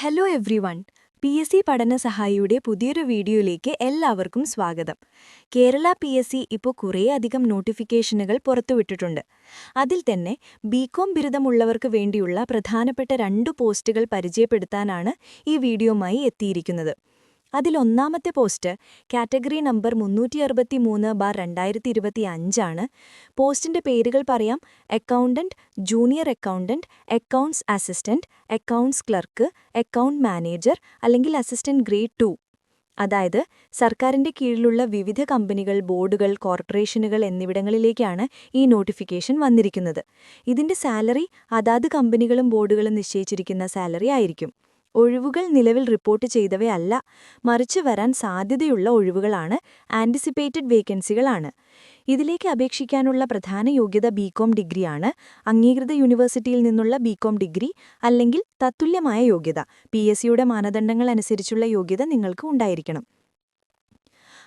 Hello everyone P S C പഠന സഹായിയുടെ പുതിയൊരു വീഡിയോയിലേക്ക് എല്ലാവർക്കും സ്വാഗതം. കേരള പി എസ് സി ഇപ്പോൾ കുറേയധികം നോട്ടിഫിക്കേഷനുകൾ പുറത്തുവിട്ടിട്ടുണ്ട്. അതിൽ തന്നെ ബികോം ബിരുദമുള്ളവർക്ക് വേണ്ടിയുള്ള പ്രധാനപ്പെട്ട രണ്ട് പോസ്റ്റുകൾ പരിചയപ്പെടുത്താനാണ് ഈ വീഡിയോമായി എത്തിയിരിക്കുന്നത്. അതിലൊന്നാമത്തെ പോസ്റ്റ് കാറ്റഗറി നമ്പർ മുന്നൂറ്റി അറുപത്തി മൂന്ന് ബാർ രണ്ടായിരത്തി ഇരുപത്തി അഞ്ചാണ് പോസ്റ്റിന്റെ പേരുകൾ പറയാം. Accountant junior accountant accounts assistant accounts clerk account manager അല്ലെങ്കിൽ അസിസ്റ്റന്റ് ഗ്രേഡ് ടു. അതായത് സർക്കാരിന്റെ കീഴിലുള്ള വിവിധ കമ്പനികൾ ബോർഡുകൾ കോർപ്പറേഷനുകൾ എന്നിവിടങ്ങളിലേക്കാണ് ഈ നോട്ടിഫിക്കേഷൻ വന്നിരിക്കുന്നത്. ഇതിന്റെ സാലറി അതാത് കമ്പനികളും ബോർഡുകളും നിശ്ചയിച്ചിരിക്കുന്ന സാലറി ആയിരിക്കും. ഒഴിവുകൾ നിലവിൽ റിപ്പോർട്ട് ചെയ്തവയല്ല മറിച്ച് വരാൻ സാധ്യതയുള്ള ഒഴിവുകളാണ് ആന്റിസിപ്പേറ്റഡ് വേക്കൻസികളാണ് ഇതിലേക്ക് അപേക്ഷിക്കാനുള്ള പ്രധാന യോഗ്യത ബികോം ഡിഗ്രിയാണ്. അംഗീകൃത യൂണിവേഴ്സിറ്റിയിൽ നിന്നുള്ള ബികോം ഡിഗ്രി അല്ലെങ്കിൽ തത്തുല്യമായ യോഗ്യത. പി എസ് സിയുടെ മാനദണ്ഡങ്ങൾ അനുസരിച്ചുള്ള യോഗ്യത നിങ്ങൾക്ക് ഉണ്ടായിരിക്കണം.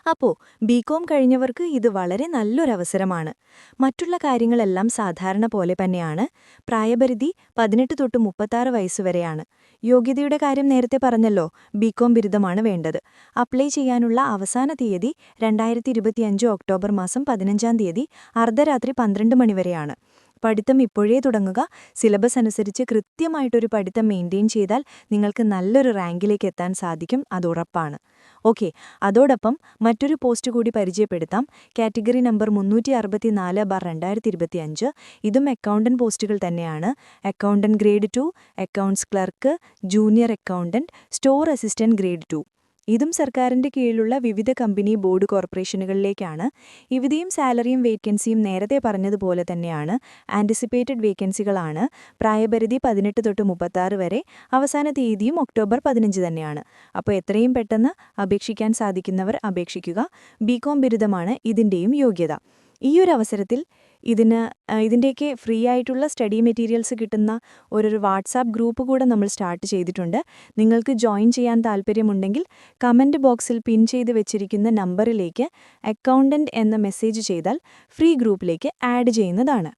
അപ്പോ ബികോം കഴിഞ്ഞവർക്ക് ഇത് വളരെ നല്ലൊരവസരമാണ്. മറ്റുള്ള കാര്യങ്ങളെല്ലാം സാധാരണ പോലെ തന്നെയാണ്. പ്രായപരിധി പതിനെട്ട് തൊട്ട് മുപ്പത്താറ് വയസ്സുവരെയാണ് യോഗ്യതയുടെ കാര്യം നേരത്തെ പറഞ്ഞല്ലോ ബികോം ബിരുദമാണ് വേണ്ടത്. അപ്ലൈ ചെയ്യാനുള്ള അവസാന തീയതി രണ്ടായിരത്തി ഇരുപത്തിയഞ്ച് ഒക്ടോബർ മാസം പതിനഞ്ചാം തീയതി അർദ്ധരാത്രി പന്ത്രണ്ട് മണിവരെയാണ് പഠിത്തം ഇപ്പോഴേ തുടങ്ങുക. സിലബസ് അനുസരിച്ച് കൃത്യമായിട്ടൊരു പഠിത്തം മെയിന്റെയിൻ ചെയ്താൽ നിങ്ങൾക്ക് നല്ലൊരു റാങ്കിലേക്ക് എത്താൻ സാധിക്കും. അതുറപ്പാണ് ഓക്കെ. അതോടൊപ്പം മറ്റൊരു പോസ്റ്റ് കൂടി പരിചയപ്പെടുത്താം. കാറ്റഗറി നമ്പർ മുന്നൂറ്റി അറുപത്തിനാല് ബാർ രണ്ടായിരത്തി ഇരുപത്തിയഞ്ച് ഇതും അക്കൗണ്ടന്റ് പോസ്റ്റുകൾ തന്നെയാണ്. Accountant grade two accounts clerk junior accountant store assistant grade two. ഇതും സർക്കാരിന്റെ കീഴിലുള്ള വിവിധ കമ്പനി ബോർഡ് കോർപ്പറേഷനുകളിലേക്കാണ്. ഇവിടെയും സാലറിയും വേക്കൻസിയും നേരത്തെ പറഞ്ഞതുപോലെ തന്നെയാണ്. ആന്റിസിപ്പേറ്റഡ് വേക്കൻസികളാണ്. പ്രായപരിധി പതിനെട്ട് തൊട്ട് മുപ്പത്താറ് വരെ. അവസാന തീയതിയും ഒക്ടോബർ പതിനഞ്ച് തന്നെയാണ്. അപ്പോൾ എത്രയും പെട്ടെന്ന് അപേക്ഷിക്കാൻ സാധിക്കുന്നവർ അപേക്ഷിക്കുക. ബികോം ബിരുദമാണ് ഇതിന്റെയും യോഗ്യത. ഈ ഒരു അവസരത്തിൽ ഇതിന് ഇതിന്റെയൊക്കെ ഫ്രീ ആയിട്ടുള്ള സ്റ്റഡി മെറ്റീരിയൽസ് കിട്ടുന്ന ഒരു വാട്സാപ്പ് ഗ്രൂപ്പ് കൂടെ നമ്മൾ സ്റ്റാർട്ട് ചെയ്തിട്ടുണ്ട്. നിങ്ങൾക്ക് ജോയിൻ ചെയ്യാൻ താല്പര്യമുണ്ടെങ്കിൽ കമന്റ് ബോക്സിൽ പിൻ ചെയ്ത് വെച്ചിരിക്കുന്ന നമ്പറിലേക്ക് അക്കൗണ്ടന്റ് എന്ന മെസ്സേജ് ചെയ്താൽ ഫ്രീ ഗ്രൂപ്പിലേക്ക് ആഡ് ചെയ്യുന്നതാണ്.